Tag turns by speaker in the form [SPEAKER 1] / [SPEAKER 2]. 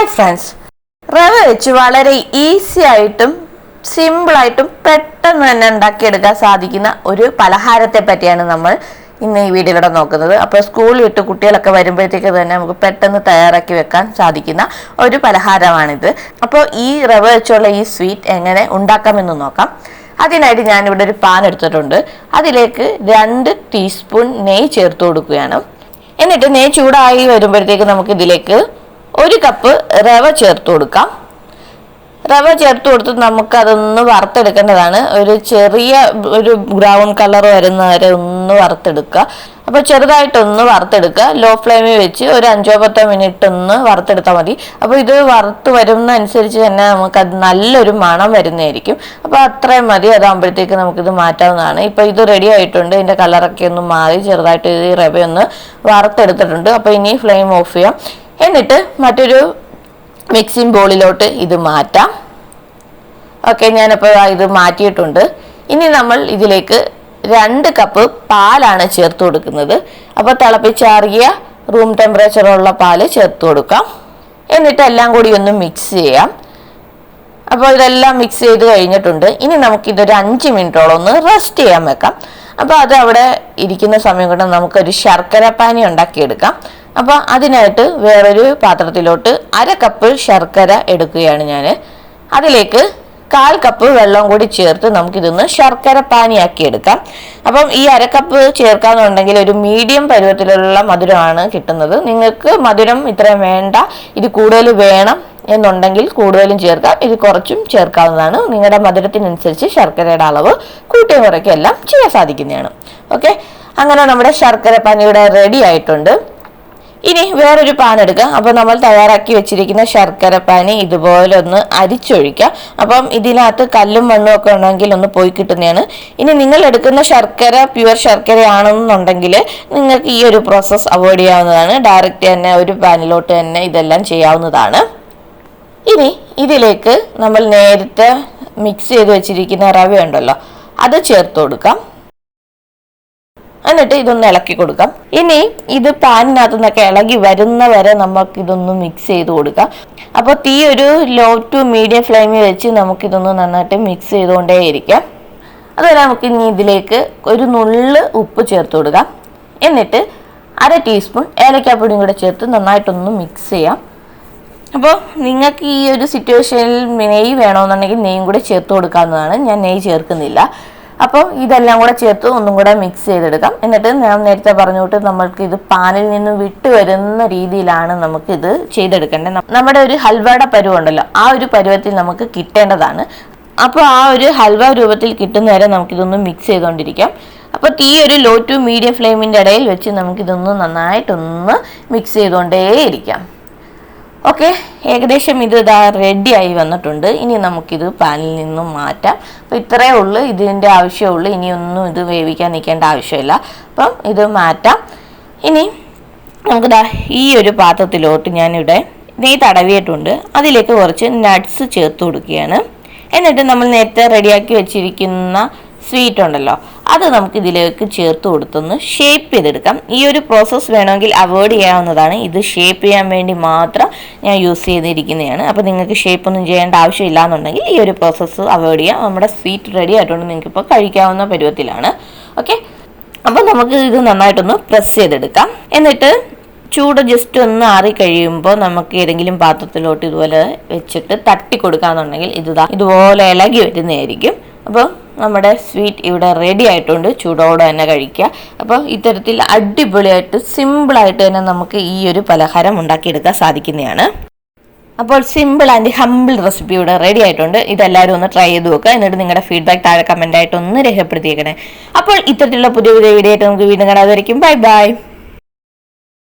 [SPEAKER 1] Hi friends റവ വെച്ച് വളരെ ഈസി ആയിട്ടും സിമ്പിളായിട്ടും പെട്ടെന്ന് തന്നെ ഉണ്ടാക്കിയെടുക്കാൻ സാധിക്കുന്ന ഒരു പലഹാരത്തെ പറ്റിയാണ് നമ്മൾ ഇന്ന് ഈ വീഡിയോയിലൂടെ നോക്കുന്നത്. അപ്പോൾ സ്കൂളിൽ വിട്ട് കുട്ടികളൊക്കെ വരുമ്പോഴത്തേക്ക് തന്നെ നമുക്ക് പെട്ടെന്ന് തയ്യാറാക്കി വെക്കാൻ സാധിക്കുന്ന ഒരു പലഹാരമാണിത്. അപ്പോൾ ഈ റവ വെച്ചുള്ള ഈ സ്വീറ്റ് എങ്ങനെ ഉണ്ടാക്കാമെന്ന് നോക്കാം. അതിനായിട്ട് ഞാനിവിടെ ഒരു പാൻ എടുത്തിട്ടുണ്ട്. അതിലേക്ക് രണ്ട് ടീസ്പൂൺ നെയ്യ് ചേർത്ത് കൊടുക്കുകയാണ്. എന്നിട്ട് നെയ്യ് ചൂടായി വരുമ്പോഴത്തേക്ക് നമുക്ക് ഇതിലേക്ക് ഒരു കപ്പ് റവ ചേർത്ത് കൊടുക്കാം. റവ ചേർത്ത് കൊടുത്ത് നമുക്കതൊന്ന് വറുത്തെടുക്കേണ്ടതാണ്. ഒരു ചെറിയ ഒരു ബ്രൗൺ കളർ വരുന്ന വരെ ഒന്ന് വറുത്തെടുക്കുക. അപ്പോൾ ചെറുതായിട്ടൊന്ന് വറുത്തെടുക്കുക. ലോ ഫ്ലെയിമിൽ വെച്ച് ഒരു അഞ്ചോ പത്തോ മിനിറ്റ് ഒന്ന് വറുത്തെടുത്താൽ മതി. അപ്പോൾ ഇത് വറുത്ത് വരുന്ന അനുസരിച്ച് തന്നെ നമുക്ക് നല്ലൊരു മണം വരുന്നതായിരിക്കും. അപ്പോൾ അത്രയും മതി. അതാകുമ്പോഴത്തേക്ക് നമുക്കിത് മാറ്റാവുന്നതാണ്. ഇപ്പോൾ ഇത് റെഡി ആയിട്ടുണ്ട്. ഇതിന്റെ കളറൊക്കെ ഒന്ന് മാറി ചെറുതായിട്ട് ഇത് റവയൊന്ന് വറുത്തെടുത്തിട്ടുണ്ട്. അപ്പോൾ ഇനി ഫ്ലെയിം ഓഫ് ചെയ്യാം. എന്നിട്ട് മറ്റൊരു മിക്സിംഗ് ബോളിലോട്ട് ഇത് മാറ്റാം. ഓക്കെ ഞാനിപ്പോൾ ഇത് മാറ്റിയിട്ടുണ്ട്. ഇനി നമ്മൾ ഇതിലേക്ക് രണ്ട് കപ്പ് പാലാണ് ചേർത്ത് കൊടുക്കുന്നത്. അപ്പോൾ തിളപ്പിച്ചാറിയ റൂം ടെമ്പറേച്ചറുള്ള പാൽ ചേർത്ത് കൊടുക്കാം. എന്നിട്ട് എല്ലാം കൂടി ഒന്ന് മിക്സ് ചെയ്യാം. അപ്പോൾ ഇതെല്ലാം മിക്സ് ചെയ്ത് കഴിഞ്ഞിട്ടുണ്ട്. ഇനി നമുക്കിതൊരു അഞ്ച് മിനിറ്റോളം ഒന്ന് റെസ്റ്റ് ചെയ്യാൻ വെക്കാം. അപ്പോൾ അത് അവിടെ ഇരിക്കുന്ന സമയം കൊണ്ട് നമുക്കൊരു ശർക്കര പാനി ഉണ്ടാക്കിയെടുക്കാം. അപ്പോൾ അതിനായിട്ട് വേറൊരു പാത്രത്തിലോട്ട് അര കപ്പ് ശർക്കര എടുക്കുകയാണ് ഞാൻ. അതിലേക്ക് കാൽ കപ്പ് വെള്ളം കൂടി ചേർത്ത് നമുക്കിതൊന്ന് ശർക്കര പാനിയാക്കി എടുക്കാം അപ്പം ഈ അരക്കപ്പ് കപ്പ് ചേർക്കാന്നുണ്ടെങ്കിൽ ഒരു മീഡിയം പരുവത്തിലുള്ള മധുരമാണ് കിട്ടുന്നത്. നിങ്ങൾക്ക് മധുരം ഇത്രയും വേണ്ട. ഇത് കൂടുതൽ വേണം. എന്നുണ്ടെങ്കിൽ കൂടുതലും ചേർക്കാം. ഇത് കുറച്ചും ചേർക്കാവുന്നതാണ്. നിങ്ങളുടെ മധുരത്തിനനുസരിച്ച് ശർക്കരയുടെ അളവ് കൂട്ടിയും കുറയ്ക്കും എല്ലാം ചെയ്യാൻ സാധിക്കുന്നതാണ്. ഓക്കെ അങ്ങനെ നമ്മുടെ ശർക്കര പനിയുടെ റെഡി ആയിട്ടുണ്ട്. ഇനി വേറൊരു പാൻ എടുക്കുക അപ്പോൾ നമ്മൾ തയ്യാറാക്കി വെച്ചിരിക്കുന്ന ശർക്കര പാനി ഇതുപോലെ ഒന്ന് അരിച്ചൊഴിക്കുക. അപ്പം ഇതിനകത്ത് കല്ലും മണ്ണും ഒക്കെ ഉണ്ടെങ്കിൽ ഒന്ന് പോയി കിട്ടുന്നതാണ്. ഇനി നിങ്ങൾ എടുക്കുന്ന ശർക്കര പ്യുവർ ശർക്കരയാണെന്നുണ്ടെങ്കിൽ നിങ്ങൾക്ക് ഈ ഒരു പ്രോസസ്സ് അവോയ്ഡ് ചെയ്യാവുന്നതാണ്. ഡയറക്റ്റ് തന്നെ ഒരു പാനിലോട്ട് തന്നെ ഇതെല്ലാം ചെയ്യാവുന്നതാണ്. ഇനി ഇതിലേക്ക് നമ്മൾ നേരത്തെ മിക്സ് ചെയ്ത് വെച്ചിരിക്കുന്ന റവ ഉണ്ടല്ലോ അത് ചേർത്ത് കൊടുക്കാം. എന്നിട്ട് ഇതൊന്ന് ഇളക്കി കൊടുക്കാം. ഇനി ഇത് പാനിനകത്തു നിന്നൊക്കെ ഇളകി വരുന്ന വരെ നമുക്ക് ഇതൊന്ന് മിക്സ് ചെയ്ത് കൊടുക്കാം. അപ്പോൾ തീ ഒരു ലോ ടു മീഡിയം ഫ്ലെയിമിൽ വെച്ച് നമുക്കിതൊന്ന് നന്നായിട്ട് മിക്സ് ചെയ്തുകൊണ്ടേയിരിക്കാം അതുപോലെ നമുക്ക് ഇനി ഇതിലേക്ക് ഒരു നുള്ള് ഉപ്പ് ചേർത്ത് കൊടുക്കാം. എന്നിട്ട് അര ടീസ്പൂൺ ഏലക്കാപ്പൊടിയും കൂടെ ചേർത്ത് നന്നായിട്ടൊന്ന് മിക്സ് ചെയ്യാം. അപ്പോൾ നിങ്ങൾക്ക് ഈ ഒരു സിറ്റുവേഷനിൽ നെയ് വേണമെന്നുണ്ടെങ്കിൽ നെയ്യും കൂടെ ചേർത്ത് കൊടുക്കാവുന്നതാണ്. ഞാൻ നെയ്യ് ചേർക്കുന്നില്ല. അപ്പോൾ ഇതെല്ലാം കൂടെ ചേർത്ത് ഒന്നും കൂടെ മിക്സ് ചെയ്തെടുക്കാം. എന്നിട്ട് ഞാൻ നേരത്തെ പറഞ്ഞുകൊണ്ട് നമ്മൾക്ക് ഇത് പാനിൽ നിന്ന് വിട്ട് വരുന്ന രീതിയിലാണ് നമുക്ക് ഇത് ചെയ്തെടുക്കേണ്ടത് നമ്മുടെ ഒരു ഹൽവയുടെ പരുവുണ്ടല്ലോ ആ ഒരു പരുവത്തിൽ നമുക്ക് കിട്ടേണ്ടതാണ്. അപ്പോൾ ആ ഒരു ഹൽവ രൂപത്തിൽ കിട്ടുന്നവരെ നമുക്കിതൊന്ന് മിക്സ് ചെയ്തുകൊണ്ടിരിക്കാം. അപ്പോൾ തീ ഒരു ലോ ടു മീഡിയം ഫ്ലെയിമിന്റെ ഇടയിൽ വെച്ച് നമുക്കിതൊന്ന് നന്നായിട്ടൊന്ന് മിക്സ് ചെയ്തുകൊണ്ടേയിരിക്കാം. ഓക്കെ ഏകദേശം ഇത് ഇതാ റെഡി ആയി വന്നിട്ടുണ്ട്. ഇനി നമുക്കിത് പാനിൽ നിന്നും മാറ്റാം. അപ്പോൾ ഇത്രയേ ഉള്ളൂ. ഇതിന്റെ ആവശ്യമുള്ളൂ ഇനിയൊന്നും ഇത് വേവിക്കാൻ നിൽക്കേണ്ട ആവശ്യമില്ല. അപ്പം ഇത് മാറ്റാം. ഇനി നമുക്ക് ദാ ഈ ഒരു പാത്രത്തിലോട്ട് ഞാനിവിടെ നെയ് തടവിയിട്ടുണ്ട്. അതിലേക്ക് കുറച്ച് നട്ട്സ് ചേർത്ത് കൊടുക്കുകയാണ്. എന്നിട്ട് നമ്മൾ നേരത്തെ റെഡിയാക്കി വെച്ചിരിക്കുന്ന സ്വീറ്റ് ഉണ്ടല്ലോ അത് നമുക്ക് ഇതിലേക്ക് ചേർത്ത് കൊടുത്തൊന്ന് ഷേപ്പ് ചെയ്തെടുക്കാം. ഈ ഒരു പ്രോസസ്സ് വേണമെങ്കിൽ അവോയ്ഡ് ചെയ്യാവുന്നതാണ്. ഇത് ഷേപ്പ് ചെയ്യാൻ വേണ്ടി മാത്രം ഞാൻ യൂസ് ചെയ്തിരിക്കുന്നതാണ്. അപ്പോൾ നിങ്ങൾക്ക് ഷേപ്പ് ഒന്നും ചെയ്യേണ്ട ആവശ്യമില്ല എന്നുണ്ടെങ്കിൽ ഈ ഒരു പ്രോസസ്സ് അവോയ്ഡ് ചെയ്യാം. നമ്മുടെ സ്വീറ്റ് റെഡി ആയിട്ടുണ്ട് നിങ്ങൾക്ക് ഇപ്പോൾ കഴിക്കാവുന്ന പരുവത്തിലാണ്. ഓക്കെ അപ്പോൾ നമുക്ക് ഇത് നന്നായിട്ടൊന്ന് പ്രസ് ചെയ്തെടുക്കാം. എന്നിട്ട് ചൂട് ജസ്റ്റ് ഒന്ന് ആറി കഴിയുമ്പോൾ നമുക്ക് ഏതെങ്കിലും പാത്രത്തിലോട്ട് ഇതുപോലെ വെച്ചിട്ട് തട്ടി കൊടുക്കാന്നുണ്ടെങ്കിൽ ഇത് ഇതുപോലെ ഇളകി വരുന്നതായിരിക്കും. അപ്പോൾ നമ്മുടെ സ്വീറ്റ് ഇവിടെ റെഡി ആയിട്ടുണ്ട്. ചൂടോടെ തന്നെ കഴിക്കുക. അപ്പോൾ ഇത്തരത്തിൽ അടിപൊളിയായിട്ട് സിമ്പിളായിട്ട് തന്നെ നമുക്ക് ഈ ഒരു പലഹാരം ഉണ്ടാക്കിയെടുക്കാൻ സാധിക്കുന്നതാണ്. അപ്പോൾ സിമ്പിൾ ആൻഡ് ഹമ്പിൾ റെസിപ്പി ഇവിടെ റെഡി ആയിട്ടുണ്ട്. ഇതെല്ലാവരും ഒന്ന് ട്രൈ ചെയ്ത് നോക്കുക. എന്നിട്ട് നിങ്ങളുടെ ഫീഡ്ബാക്ക് താഴെ കമന്റ് ആയിട്ട് ഒന്ന് രേഖപ്പെടുത്തിയേക്കണേ. അപ്പോൾ ഇത്തരത്തിലുള്ള പുതിയ പുതിയ വീഡിയോ ആയിട്ട് നമുക്ക് വീണ്ടും കാണാതായിരിക്കും ബൈ ബൈ